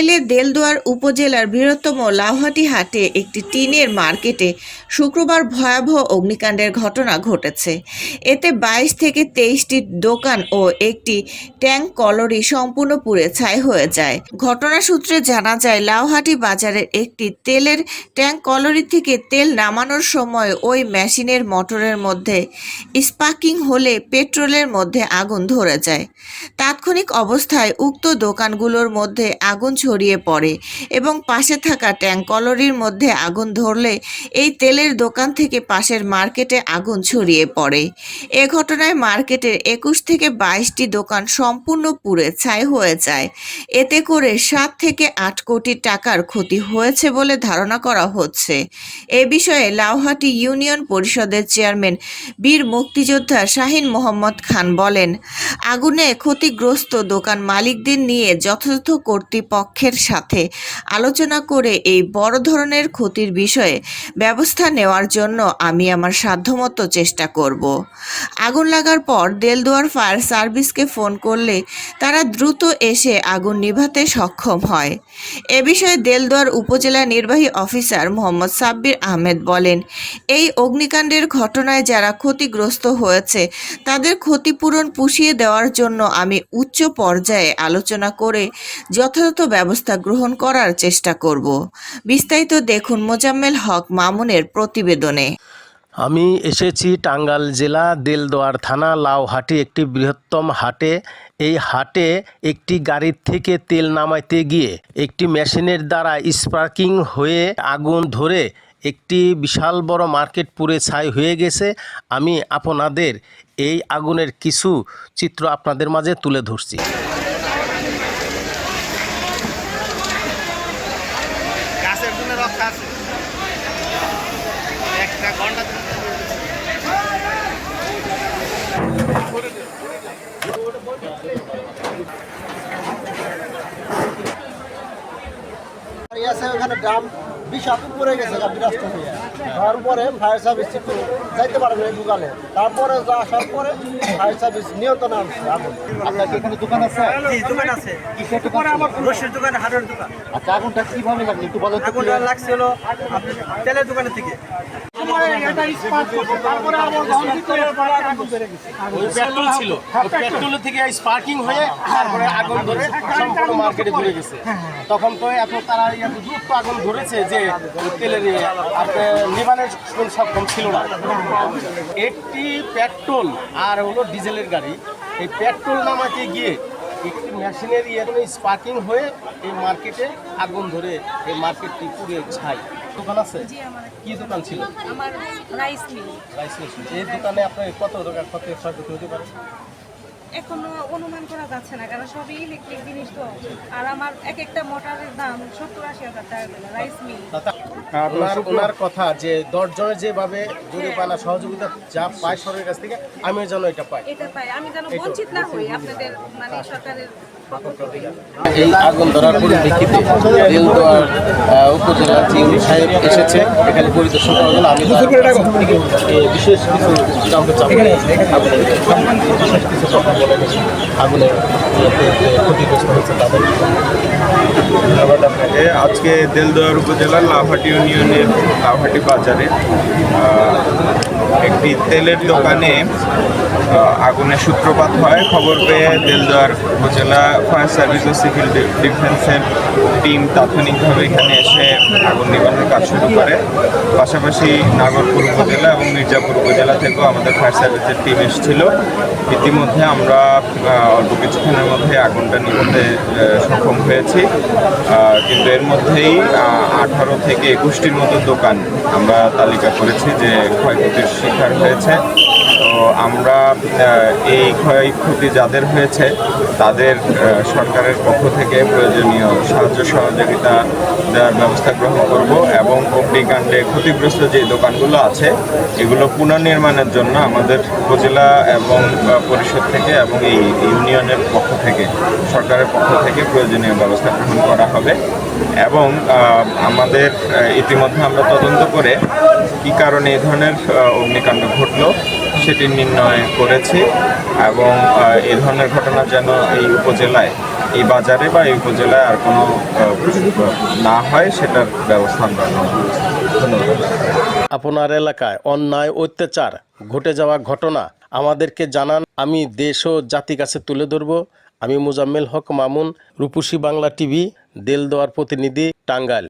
টাঙ্গাইলের দেলদুয়ার উপজেলার বৃহত্তম লাউহাটি হাটে একটি টিনের মার্কেটে শুক্রবার ভয়াবহ অগ্নিকাণ্ডের ঘটনা ঘটেছে। এতে বাইশ থেকে তেইশটি দোকান ও একটি ট্যাঙ্ক কলরি সম্পূর্ণ পুড়ে ছাই হয়ে যায়। ঘটনা সূত্রে জানা যায়, লাউহাটি বাজারের একটি তেলের ট্যাঙ্ক কলরি থেকে তেল নামানোর সময় ওই মেশিনের মোটরের মধ্যে স্পার্কিং হলে পেট্রোলের মধ্যে আগুন ধরে যায়। তাৎক্ষণিক অবস্থায় উক্ত দোকানগুলোর মধ্যে আগুন ছড়িয়ে পড়ে এবং পাশে থাকা ট্যাঙ্ক কলরির মধ্যে আগুন ধরলে এই তেলের দোকান থেকে পাশের মার্কেটে আগুন ছড়িয়ে পড়ে। এ ঘটনায় মার্কেটের একুশ থেকে বাইশটি দোকান সম্পূর্ণ পুড়ে ছাই হয়ে যায়। এতে করে সাত থেকে আট কোটি টাকার ক্ষতি হয়েছে বলে ধারণা করা হচ্ছে। এ বিষয়ে লাউহাটি ইউনিয়ন পরিষদের চেয়ারম্যান বীর মুক্তিযোদ্ধা শাহিন মোহাম্মদ খান বলেন, আগুনে ক্ষতিগ্রস্ত দোকান মালিকদের নিয়ে যথাযথ কর্তৃপক্ষের সাথে আলোচনা করে এই বড় ধরনের ক্ষতির বিষয়ে ব্যবস্থা নেওয়ার জন্য আমি আমার সাধ্যমতো চেষ্টা করব। আগুন লাগার পর দেলদুয়ার ফায়ার সার্ভিসকে ফোন করলে তারা দ্রুত এসে আগুন নিভাতে সক্ষম হয়। এ বিষয়ে দেলদুয়ার উপজেলা নির্বাহী অফিসার মোহাম্মদ সাব্বির আহমেদ বলেন, এই অগ্নিকাণ্ডের ঘটনায় যারা ক্ষতিগ্রস্ত হয়েছে, তাদের ক্ষতিপূরণ পুষিয়ে দেওয়ার জন্য আমি উচ্চ পর্যায়ে আলোচনা করে যথাযথ ব্যবস্থা গ্রহণ করার চেষ্টা করব। বিস্তারিত দেখুন মোজাম্মেল হক মামুনের প্রতিবেদনে। আমি এসেছি টাঙ্গাল জেলা দেলদোয়ার থানা লাউহাটি একটি বৃহত্তম হাটে। এই হাটে একটি গাড়ির থেকে তেল নামাইতে গিয়ে একটি মেশিনের দ্বারা স্পার্কিং হয়ে আগুন ধরে একটি বিশাল বড় মার্কেট পুড়ে ছাই হয়ে গেছে। আমি আপনাদের এই আগুনের কিছু চিত্র আপনাদের মাঝে তুলে ধরছি গাছের জন্য রক্ষা আছে একটা ঘণ্টা গাড়ি আছে ওখানে ড্রাম বিষাক্ত পড়ে গেছে বিরাস্ত হয়ে ফায়ার সার্ভিস একটু যাইতে পারবে দোকানে। তারপরে যা আসার পরে ফায়ার সার্ভিস নিয়ন্ত্রণ আনছে আপনার কি এখানে দোকান আছে? জি, দোকান আছে। কিসের দোকান? ছিল? রশির দোকান হাটের দোকান। আচ্ছা আগুনটা কীভাবে লাগল একটু বলো আগুনটা লাগছিল তেলের দোকানের থেকে ওই পেট্রোল ছিল পেট্রোল। থেকে স্পার্কিং হয়ে তারপরে আগুন ধরে সম্পূর্ণ মার্কেটে ঘুরে গেছে। তখন তো এত তারা এত দ্রুত আগুন ধরেছে যে তেলের নিবানের কোন সক্ষম ছিল না। একটি পেট্রোল আর হলো ডিজেলের গাড়ি এই পেট্রোল নামাতে গিয়ে একটি মেশিনের ইয়ে স্পার্কিং হয়ে এই মার্কেটে আগুন ধরে এই মার্কেটটি পুড়ে ছাই। দোকান আছে? কি দোকান ছিল? আমার রাইস মিল রাইস মিল। এই দোকানে আপনি কত টাকা কত ক্ষয়ক্ষতি হতে পারে? এখনও অনুমান করা যাচ্ছে না কারণ সবই ইলেকট্রিক জিনিস তো। আর আমার এক একটা মোটরের দাম সত্তর আশি হাজার টাকা রাইস মিল ওনার কথা যে দশজনের যেভাবে জরিমানা সহযোগিতা যা পায় সরকারের কাছ থেকে আমিও যেন এটা পাই। এটা পাই আমি যেন বঞ্চিত না হই আপনাদের মানে সরকারের এই আগুন ধরার পরিপ্রেক্ষিতে দেলদুয়ার উপজেলার সাহেব এসেছে এখানে পরিদর্শন করার জন্য আমি বিশেষ কিছু জানতে বিশেষ কিছু। গেছে। আগুনের ক্ষতিগ্রস্ত হয়েছে তাদের। ধন্যবাদ আপনাকে। আজকে দেলদুয়ার উপজেলার লাভাটি ইউনিয়নের লাভাটি বাজারে একটি তেলের দোকানে আগুনের সূত্রপাত হয়। খবর পেয়ে দেলদুয়ার উপজেলা ফায়ার সার্ভিস ও সিভিল ডিফেন্সের টিম তাৎক্ষণিকভাবে এখানে এসে আগুন নিবারণের কাজ শুরু করে। পাশাপাশি নাগরপুর মির্জাপুর উপজেলা থেকেও আমাদের ফায়ার সার্ভিসের টিম এসেছিল। ইতিমধ্যে আমরা অল্প কিছুক্ষণের মধ্যে আগুনটা নিভাতে সক্ষম হয়েছি। কিন্তু এর মধ্যেই আঠারো থেকে একুশটির মতো দোকান আমরা তালিকা করেছি যে ক্ষয়ক্ষতির শিকার হয়েছে। তো আমরা এই ক্ষয়ক্ষতি যাদের হয়েছে, তাদের সরকারের পক্ষ থেকে প্রয়োজনীয় সাহায্য সহযোগিতা দেওয়ার ব্যবস্থা গ্রহণ করব এবং অগ্নিকাণ্ডে ক্ষতিগ্রস্ত যে দোকানগুলো আছে, এগুলো পুনর্নির্মাণের জন্য আমাদের উপজেলা এবং পরিষদ থেকে এবং এই ইউনিয়নের পক্ষ থেকে, সরকারের পক্ষ থেকে প্রয়োজনীয় ব্যবস্থা গ্রহণ করা হবে এবং আমাদের ইতিমধ্যে আমরা তদন্ত করে কী কারণে এই ধরনের অগ্নিকাণ্ড ঘটলো সেটি নির্ণয় করেছি এবং এ ধরনের ঘটনা যেন এই উপজেলায়, এই বাজারে বা এই উপজেলায় আর কোনো না হয় সেটার ব্যবস্থা আমরা। ধন্যবাদ। আপনার এলাকায় অন্যায়, অত্যাচার, ঘটে যাওয়া ঘটনা আমাদেরকে জানান। আমি দেশ ও জাতি কাছে তুলে ধরব। আমি মোজাম্মেল হক মামুন, রূপসী বাংলা টিভি, দেলদোয়ার প্রতিনিধি, টাঙ্গাইল।